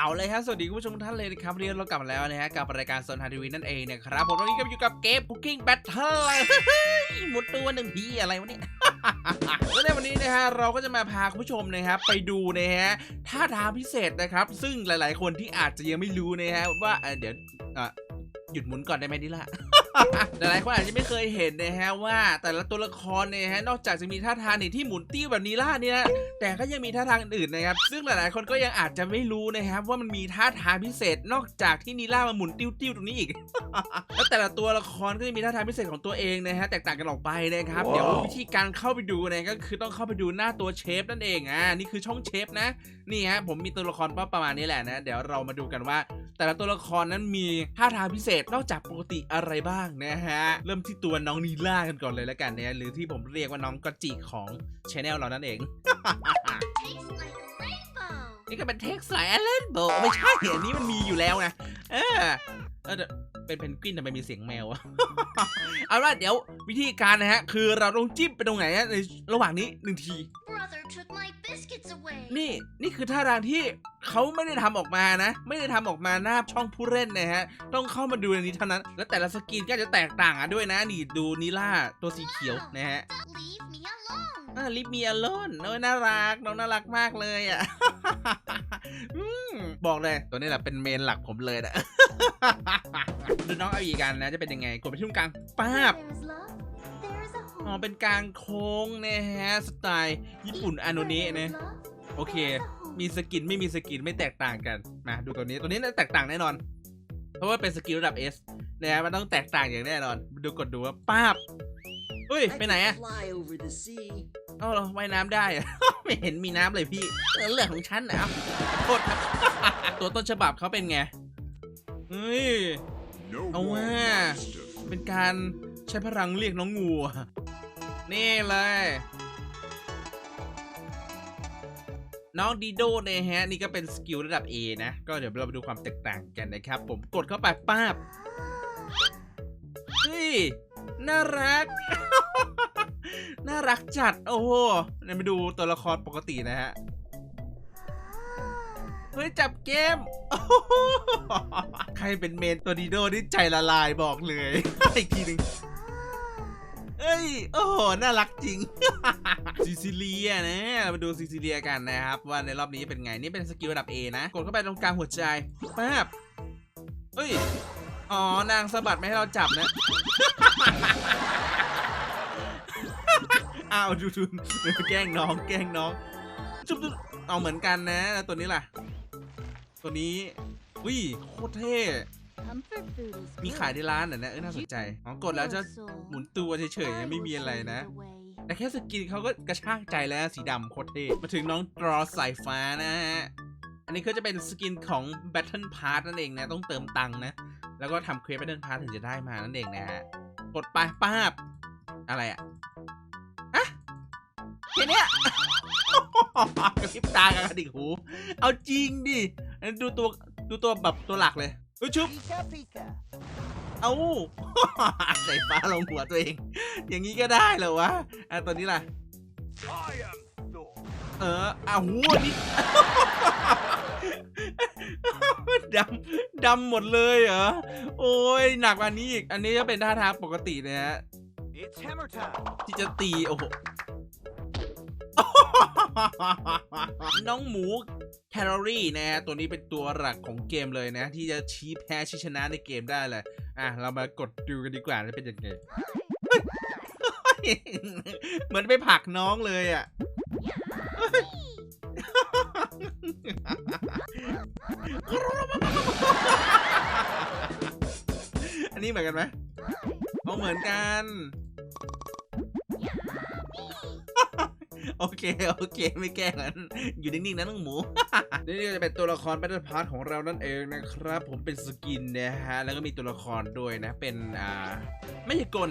เอาเลยครับสวัสดีคุณผู้ชมทุกท่านเลยนะครับวันนี้เรากลับมาแล้วนะฮะกับรายการโซนฮาทีวีนั่นเองนะครับผมวันนี้ก็อยู่กับเกม Cooking Battle หมดตัวหนึ่งทีอะไรวะเนี่ยแล้วในวันนี้นะฮะเราก็จะมาพาคุณผู้ชมนะครับไปดูนะฮะท่าทางพิเศษนะครับ ซึ่งหลาย ๆ คนที่อาจจะยังไม่รู้นะฮะว่าเดี๋ยวหยุดหมุนก่อนได้ไหมดิล่ะ หลายๆคนอาจจะไม่เคยเห็นนะฮะว่า แต่ละตัวละครเนี่ยฮะนอกจากจะมีท่าทางนี่ที่หมุนติ้วแบบนี้ล่ะเนี่ยนะแต่ก็ยังมีท่าทางอื่นๆนะครับ ซึ่งหลายๆคนก็ยังอาจจะไม่รู้นะครับว่ามันมีท่าทางพิเศษ นอกจากที่นีล่ามาหมุนติ้วๆตรงนี้อีก แล้วแต่ละตัวละครก็จะมีท่าทางพิเศษของตัวเองนะฮะแตกต่างกันออกไปนะครับว้าวเดี๋ยววิธีการเข้าไปดูเนี่ยก็คือต้องเข้าไปดูหน้าตัวเชฟนั่นเองอ่านี่คือช่องเชฟนะ นี่ฮะผมมีตัวละครประมาณนี้แหละนะ เดี๋ยวเรามาดูกันว่า แต่ละตัวละครนั้นมีท่าทางพิเศษนอกจากปกติอะไรบ้างนะฮะ เริ่มที่ตัวน้องนีล่ากันก่อนเลยแล้วกันเนี่ยหรือที่ผมเรียกว่าน้องกอจิของชแนลเรานั่นเอง Tastes like a rainbow. นี่ก็เป็นเท็กซ์ไลน์เล่นโบไม่ใช่อันนี้มันมีอยู่แล้วนะเออเออเดี๋ยวเป็นเพนกวินทำไมมีเสียงแมวอะเอาล่ะเดี๋ยววิธีการนะฮะ คือเราต้องจิ้มไปตรงไหนฮะในระหว่างนี้หนึ่งที Brother took my biscuits away. นี่นี่คือท่าทางที่เขาไม่ได้ทำออกมานะ ไม่ได้ทำออกมาหน้าช่องผู้เล่นนะฮะ ต้องเข้ามาดูในนี้เท่านั้น แล้วแต่ละสกินก็จะแตกต่างกันด้วยนะ นี่ดูนิล่าตัวสีเขียวนะฮะ Leave me alone. อ่าลิฟมีอโลนโอ้ยน่ารัก น้องน่ารักมากเลยอะอืมบอกเลย ตัวนี้แหละเป็นเมนหลักผมเลยนะดูน้องเอาอีกันนะ จะเป็นยังไง กดไปที่ตรงกลางป้าบ อ๋อ home. เป็นกลางโค้งนะฮะสไตล์ญี่ปุ่นอาโนเนะนะโอเค มีสกินไม่มีสกินไม่แตกต่างกันมาดูตัวนี้ตัวนี้น่าแตกต่างแน่นอน เพราะว่าเป็นสกิลระดับ S นะฮะมันต้องแตกต่างอย่างแน่นอนดูกดดูว่าป้าบเฮ้ยไปไหนอะ Fly over the sea. เอ้าเหรอว่ายน้ำได้อะไม่เห็นมีน้ำเลยพี่เออเรื่องของฉันนะเอ้าโทษครับตัวต้นฉบับเขาเป็นไงเฮ้ย No Oh, more wow. mischief. เป็นการใช้พลังเรียกน้องงูอะ นี่เลย น้องดีโดเนี่ยฮะ นี่ก็เป็นสกิลระดับ A นะ ก็เดี๋ยวเราไปดูความแตกต่างกันนะครับ ผมกดเข้าไปป้าบเฮ้ย น่ารัก น่ารักจัด โอ้โหเดี๋ยวมาดูตัวละครปกตินะฮะ เฮ้ย จับเกมโอ้โหใครเป็นเมนตัวดีโดนี่ใจละลายบอกเลย อีกทีหนึ่ง อ้ย โอ้โห น่ารักจริง ซิซิเลียนะเรามาดูซิซิเลียกันนะครับว่าในรอบนี้เป็นไง นี่เป็นสกิลระดับ A นะ กดเข้าไปตรงกลางหัวใจแป๊บเอ้ย อ๋อ นางสะบัดไม่ให้เราจับนะ อ้าวดูดูแกล้งน้อง แกล้งน้อง จุ๊บจุ๊บเอาเหมือนกันนะ ตัวนี้ล่ะ ตัวนี้อุ้ยโคตรเท่ มีขายในร้านเหรอเนี่ยเออน่าสนใจอ๋อกดแล้วจะหมุนตัวเฉยๆไม่มีอะไรนะ แต่แค่สกินเขาก็กระชากใจแล้วสีดำโคตรเท่มาถึงน้องดรอสายฟ้านะฮะ อันนี้ก็จะเป็นสกินของ Battle Pass นั่นเองนะ ต้องเติมตังค์นะ แล้วก็ทำเควส Battle Pass ถึงจะได้มานั่นเองนะฮะ กดไปป้าบ อะไรอะอะแค่เนี้ยกระพริบตากับกระดิกหู เอาจริงดิ ดูตัวดูตัวแบบตัวหลักเลย เฮ้ยชุบ Pika pika. เอาใส่ฟ้าลงหัวตัวเอง อย่างนี้ก็ได้เหรอวะอะตัวนี้ล่ะ I am Thor. เอออ้าวหูนี่ดำดำหมดเลยเหรอ โอ้ยหนักกว่านี้อีก อันนี้จะเป็นท่าทางปกตินะฮะ It's hammer time. ที่จะตี โอ้โหน้องหมู แคลอรี่นะฮะตัวนี้เป็นตัวหลักของเกมเลยนะ ที่จะชี้แพ้ชี้ชนะในเกมได้เลย อะ เรามากดดูกันดีกว่าว่าเป็นยังไงเหมือนไปผักน้องเลยอะอันนี้เหมือนกันไหมเอาเหมือนกัน โอเค โอเค ไม่แกล้งกันอยู่นิ่งๆนะน้องหมู นี่ก็จะเป็นตัวละคร Battle Pass ของเรานั่นเองนะครับ ผมเป็นสกินนะฮะ แล้วก็มีตัวละครด้วยนะ เป็นอ่าไม่ใช่กล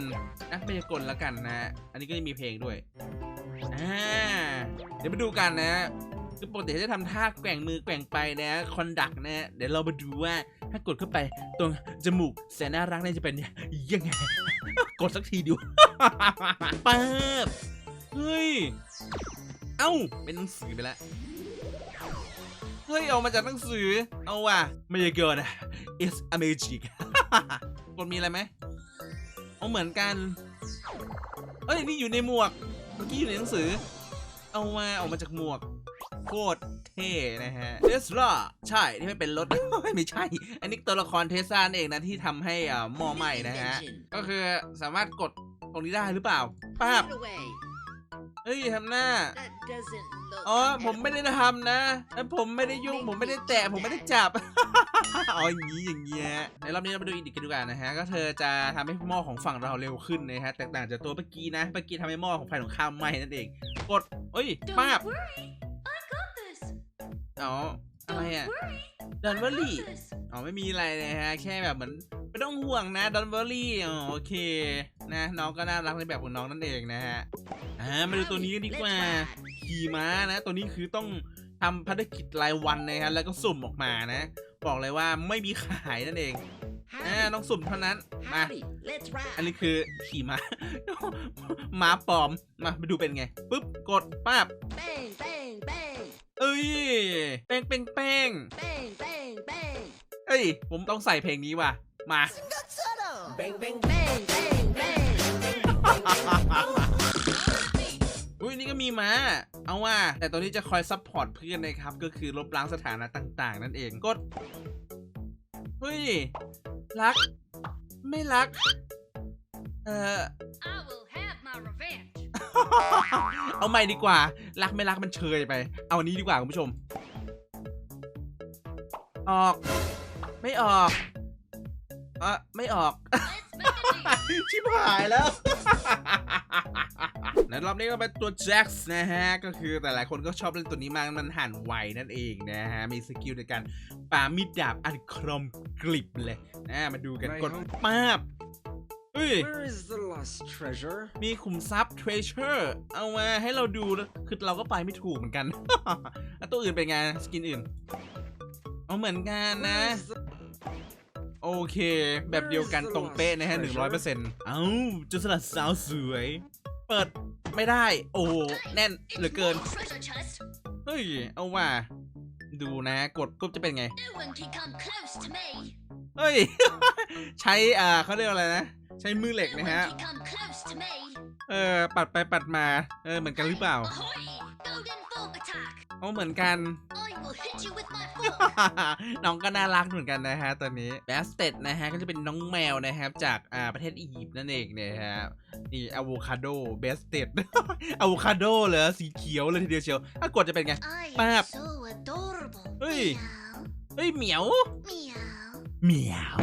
นะไม่ใช่กลแล้วกันนะฮะอันนี้ก็จะมีเพลงด้วย อ่า เดี๋ยวมาดูกันนะคือปกติจะทำท่าแกว่งมือแกว่งไปนะคอนดักนะ เดี๋ยวเรามาดูว่าถ้ากดเข้าไปตรงจมูกแสนน่ารักเนี่ยจะเป็นยังไง กดสักทีดูป๊บ เฮ้ย เอ้า เป็นหนังสือไปแล้ว เฮ้ย เอามาจากหนังสือ เอาว่ะ ไม่เกินนะ it's a magic กดมีอะไรไหมเอาเหมือนกัน เอ้ย นี่อยู่ในหมวก เมื่อกี้อยู่ในหนังสือ เอามาออกมาจากหมวก โคตรเท่นะฮะเทสลาใช่ ที่ไม่เป็นรถ ไม่ใช่ อันนี้ตัวละครเทสลาเองนะที่ทำให้อ่ามอไหม้นะฮะ ก็คือสามารถกดตรงนี้ได้หรือเปล่าป้าบ Put it away. เฮ้ยทำหน้า That doesn't look อ๋อ ผมไม่ได้ทำนะแล้วผมไม่ได้ยุ่ง ผมไม่ได้แตะ ผมไม่ได้จับ อ๋อ อย่างนี้ อย่างเงี้ย ในรอบนี้เรามาดูอีกกันดีกว่านะฮะ ก็เธอจะทำให้หม้อของฝั่งเราเร็วขึ้นนะฮะ แตกต่างจากตัวเมื่อกี้นะ เมื่อกี้ทำให้หม้อของฝ่ายของข้ามไหม้นั่นเอง กดเอ้ย Don't ป้าบ worry. I got this. อ๋อ อะไร Don't อะ worry. ดันเวอ I รี่ got this. อ๋อ ไม่มีอะไรเลยฮะ แค่แบบเหมือน ไม่ต้องห่วงนะดันเวอรี่ อ๋อ โอเค นะน้องก็น่ารักในแบบของน้องนั่นเองนะฮะอ่ามาดูตัวนี้กันดีกว่า Let's ride. ขี่ม้านะ ตัวนี้คือต้องทำภารกิจรายวันนะฮะแล้วก็สุ่มออกมานะ บอกเลยว่าไม่มีขายนั่นเองอ่า Howdy. ต้องสุ่มเท่านั้นมา Howdy. Let's ride. อันนี้คือขี่ม้าม้าปลอมมาไปดูเป็นไงปุ๊บกดป้าบ Bang, bang, bang. เอ้ยแป้งเป้งแป้ง Bang, bang, bang. เอ้ยผมต้องใส่เพลงนี้ว่ะ มา Bang, bang, bang, bang, bang. อุ้ยนี่ก็มีม้าเอาว่า แต่ตัวนี้จะคอยซัพพอร์ตเพื่อนนะครับ ก็คือลบล้างสถานะต่าง ๆ นั่นเองกดเฮ้ย รัก ไม่รัก เอ่อ I will have my revenge. เอาใหม่ดีกว่า รักไม่รักมันเชยไป เอาอันนี้ดีกว่าคุณผู้ชม ออก ไม่ออกเออไม่ออก Let's make a deal. ชิบหายแล้ว ในรอบนี้ก็เป็นตัวแจ็คส์นะฮะ ก็คือแต่หลายคนก็ชอบเล่นตัวนี้มากมันหันไวนั่นเองนะฮะ มีสกิลในการปามีดดาบอันคมกริบเลยนะมาดูกัน Right กด home ป้าบเฮ้ย Where is the lost treasure? มีขุมทรัพย์ treasure เอามาให้เราดูนะคือเราก็ไปไม่ถูกเหมือนกัน แล้วตัวอื่นเป็นไง สกินอื่น เอาเหมือนกันนะ Where is the โอเค แบบเดียวกันตรงเป๊ะนะฮะ100%เอ้าจุดสลัดสาวสวย เปิดไม่ได้ โอ้โหแน่น It's เหลือเกิน my treasure chest. เฮ้ย เอาว่า ดูนะกดปุ๊บจะเป็นไง No one can come close to me. เฮ้ย ใช้อ่าเขาเรียกว่าอะไรนะ ใช้มือเหล็ก No นะ one ฮะ can come close to me. เออ ปัดไปปัดมา เออ เหมือนกันหรือเปล่า Ahoy! Golden fork attack. เอาเหมือนกัน I will hit you with my fork. น้องก็น่ารักเหมือนกันนะฮะตอนนี้แบสเต็ดนะฮะก็จะเป็นน้องแมวนะครับจากอ่าประเทศอียิปต์นั่นเองเนี่ยฮะนี่อะโวคาโดเบสเต็ด อะโวคาโดเหรอสีเขียวเลยทีเดียวเชียวถ้ากดจะเป็นไง I Bap. am so adorable. Hey. Meow. เฮ้ยเหมียว Meow. เหมียว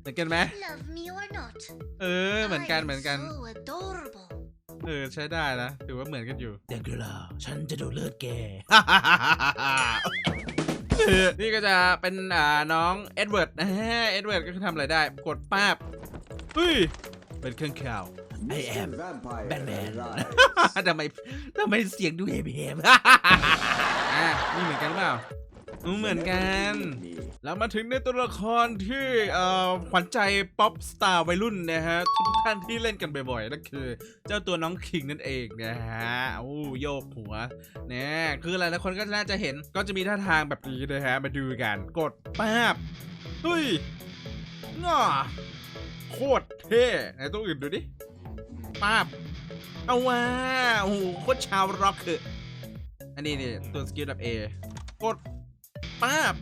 เหมือนกันไหม Love me or not. เออเหมือนกัน I am เหมือนกัน So adorable. เออใช้ได้นะถือว่าเหมือนกันอยู่เด็กเหรอฉันจะดูเลือดแกนี่ก็จะเป็นอ่าน้องเอ็ดเวิร์ดนะฮะเอ็ดเวิร์ดก็คือทำอะไรได้ กดป้าบเฮ้ย เป็นเครื่องข่าว I am Vampire Batman arrives. ทำไมทำไมเสียงดูเฮเฮมอะนี่เหมือนกันหรือเปล่าอืมเหมือนกัน แล้วมาถึงในตัวละครที่ขวัญใจป๊อปสตาร์วัยรุ่นนะฮะ ทุกท่านที่เล่นกันบ่อยๆนั่นคือ เจ้าตัวน้องคิงนั่นเองนะฮะโอ้โยกหัวเนี่ยคือหลายๆคนก็น่าจะเห็นก็จะมีท่าทางแบบนี้นะฮะ มาดูกัน กดป้าบเฮ้ยง่าโคตรเท่ไหนตัวอื่นดูดิป้าบเอาว่าโอ้โหโคตรชาวร็อกคืออันนี้นี่ตัวสกิลแบบ A กดป้าบ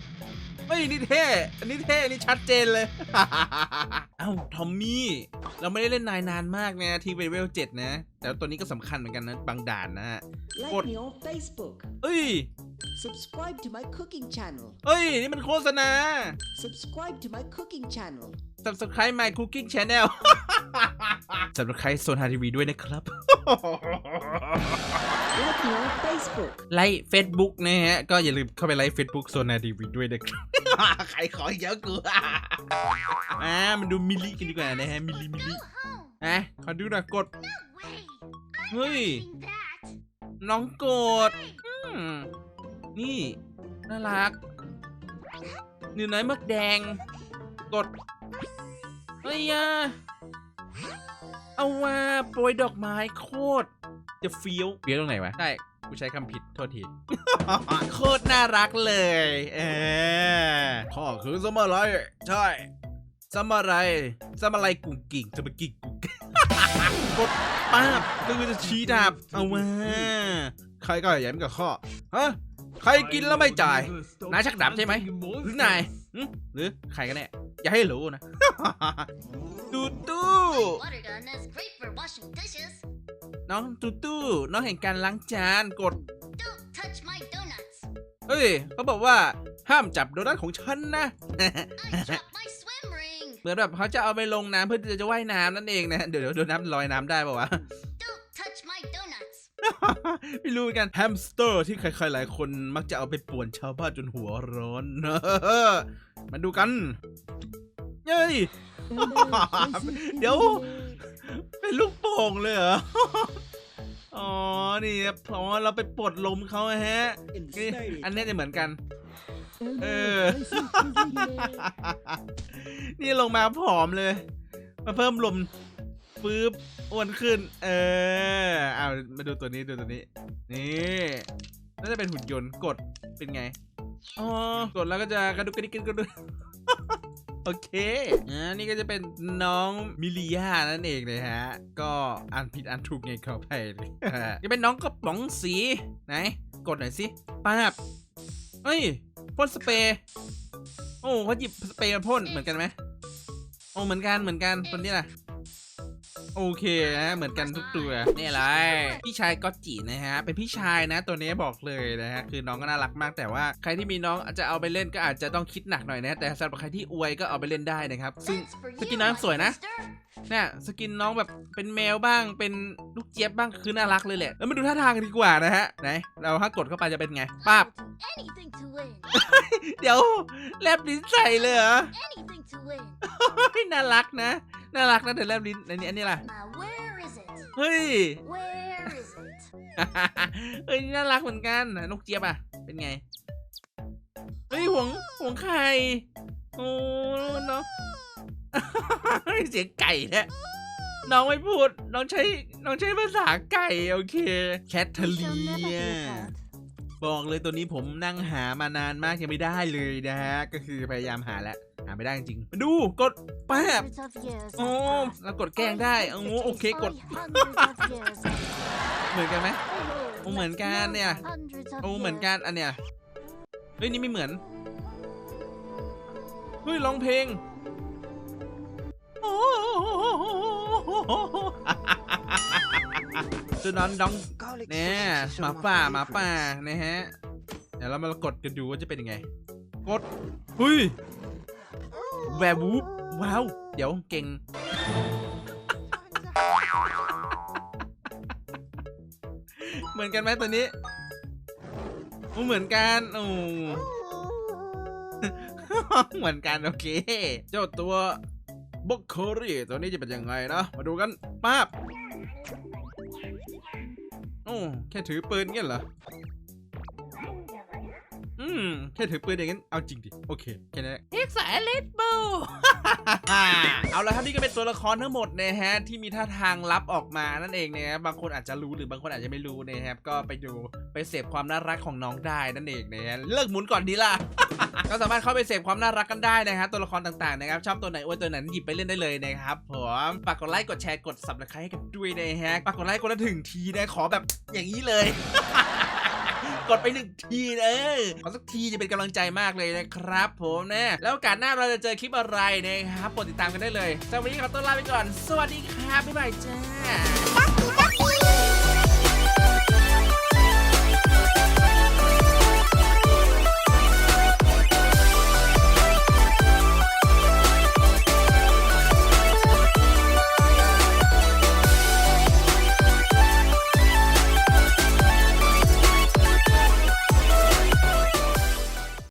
เฮ้ยนี่เท่อันนี้เท่อันนี้ชัดเจนเลย เอ้าทอมมี่ เราไม่ได้เล่นนายนานมากนะที่เวลเจ็ดนะ แต่ว่าตัวนี้ก็สำคัญเหมือนกันนะ บางด่านนะฮะ Like What? me on Facebook. เอ้ย Subscribe to my cooking channel. เอ้ย นี่มันโฆษณา Subscribe to my cooking channel. subscribe my cooking channel subscribe โซนฮาทีวีด้วยนะครับ Like me on Facebook. ไลค์ Facebook นะฮะ ก็อย่าลืมเข้าไปไลค์ Facebook โซนาทีวีด้วยนะครับ ใครขอเยอะกูอ่ามันดูมิลลิกันดีกว่านะฮะมิลลิมิล Go ลิ home. อะขอดูหน่อยกด No way. I'm Hey. not doing that. น้องโกดอืมนี่น่ารักหนูน้อยมดแดง กดเฮ้ยอะเอาว่าโปรยดอกไม้โคตรจะเฟี้ยวเฟี้ยวตรงไหนวะใช่ กูใช้คำผิดโทษทีโคตรน่ารักเลย เออข้อคือสมาไรใช่สมาไรสมาไรกุ่งกิ่งจะมากิ่งกุ่งกิ่งกดป้าบก็คือจะชี้ดาบเอามาใครก็อย่ามกับข้อฮะใครกินแล้วไม่จ่าย นายชักดาบใช่ไหมหรือนายหรือใครกันแน่อย่าให้รู้นะตูตู้ น้องตูตู้น้องแห่งการล้างจานกด Don't touch my donuts. เฮ้ยเขาบอกว่าห้ามจับโดนัทของฉันนะ I dropped my swim ring. เหมือนแบบเขาจะเอาไปลงน้ำเพื่อที่จะว่ายน้ำนั่นเองนะเดี๋ยวเดี๋ยวโดนัทลอยน้ำได้ป่าวะ Don't touch my donuts. ไม่รู้เหมือนกันแฮมสเตอร์ที่ใครๆหลายคนมักจะเอาไปป่วนชาวบ้านจนหัวร้อนมาดูกันเย้ย เดี๋ยว เป็นลูกโป่งเลยเหรอ อ๋อ นี่ครับอ๋อเราไปปลดลมเขาอะฮะนี่ Insane. อันนี้จะเหมือนกัน เออ นี่ลงมาผอมเลย มาเพิ่มลมปื๊บอ้วนขึ้น เออเอามาดูตัวนี้ดูตัวนี้ นี่น่าจะเป็นหุ่นยนต์กดเป็นไง อ๋อ กดแล้วก็จะกระดุกกระดิกกระดุกกระดุก โอเคอ่านี่ก็จะเป็นน้องมิลิยานั่นเองนะฮะ ก็อ่านผิดอ่านถูกไงขออภัยจะเป็นน้องกระป๋องสีไหน กดหน่อยสิป้าบเฮ้ยพ่นสเปรย์โอ้เขาหยิบสเปรย์มาพ่นเหมือนกันไหมโอ้เหมือนกันเหมือนกันคนนี้ล่ะ โอเคนะเหมือนกันทุกตัวนี่อะไรพี่ชายก็จีนะฮะเป็นพี่ชายนะ ตัวนี้บอกเลยนะฮะคือน้องก็น่ารักมากแต่ว่าใครที่มีน้องอาจจะเอาไปเล่นก็อาจจะต้องคิดหนักหน่อยนะแต่สำหรับใครที่อวยก็เอาไปเล่นได้นะครับ ซึ่ง That's for you, Skin น้ำ my สวยนะ sister. เนี่ยสกินน้องแบบเป็นแมวบ้างเป็นลูกเจี๊ยบบ้างคือน่ารักเลยแหละ แล้วมาดูท่าทางกันดีกว่านะฮะไหนเราถ้ากดเข้าไปจะเป็นไงป้าบ I'll do anything to win. เดี๋ยวแลบลิ้นใส่เลยเหรอ Anything to win. เฮ้ยน่ารักนะ น่ารักนะแต่แลบลิ้นอันนี้อันนี้ล่ะ Now where is it? เฮ้ย Where is it? เฮ้ยน่ารักเหมือนกันนกเจี๊ยบอะ เป็นไง เฮ้ยห่วงห่วงไข่โอ้น้อง เสียงไก่แท้น้องไม่พูด น้องใช้ น้องใช้ภาษาไก่ โอเค แคทเธอ We เลี shall never ย get that. บอกเลยตัวนี้ผมนั่งหามานานมากยังไม่ได้เลยนะฮะ ก็คือพยายามหาแล้วหาไม่ได้จริงๆมาดูกดแป๊บ Hundreds of years โอ้ have passed. แล้วกดแกล้งได้โอ้โอเคกด Hundreds of years have เหมือนกันไหม passed. โอ้เหมือนกันเนี่ย Hundreds of โอ้เหมือน years. กันอันเนี้ยเฮ้ยนี่ไม่เหมือน เฮ้ยร้องเพลง ตัวน้องน้อง Garlic เนี่ย sauce is หมา one of ป่า my หมาป่า favorites. นะฮะ เดี๋ยวเรามากดกันดูว่าจะเป็นยังไง กดเฮ้ยแวร์วูฟว้าว เดี๋ยวเก่งเหมือนกันไหมตัวนี้โอ้เหมือนกันโอ้เหมือนกันโอเค เจ้าตัว บ็อกเคอรี่ตัวนี้จะเป็นยังไงนะ มาดูกันป้าบโอ้แค่ถือปืนงี้ยเหรอ อืม แค่ถือปืนอย่างงั้น เอาจริงดิ โอเค แค่นั้นเอ็กซ์เลดบู เอาละครับนี่ก็เป็นตัวละครทั้งหมดนะฮะที่มีท่าทางลับออกมานั่นเองนะฮะบางคนอาจจะรู้หรือบางคนอาจจะไม่รู้นะครับก็ไปดูไปเสพความน่ารักของน้องได้นั่นเองนะฮะเลิกหมุนก่อนดีล่ะก็สามารถเข้าไปเสพความน่ารักกันได้นะครับตัวละครต่างๆนะครับชอบตัวไหนอ้วนตัวไหนหยิบไปเล่นได้เลยนะครับผมฝากกดไลค์กดแชร์กด subscribe ให้กันด้วยนะฮะฝากกดไลค์กดละถึงทีนะขอแบบอย่างนี้เลย กดไปหนึ่งทีเออขอสักทีจะเป็นกำลังใจมากเลยนะครับ ผมนะแล้วโอกาสหน้าเราจะเจอคลิปอะไรนะครับโปรดติดตามกันได้เลยสำหรับวันนี้ขอตัวลาไปก่อน สวัสดีครับบ๊ายบายจ้า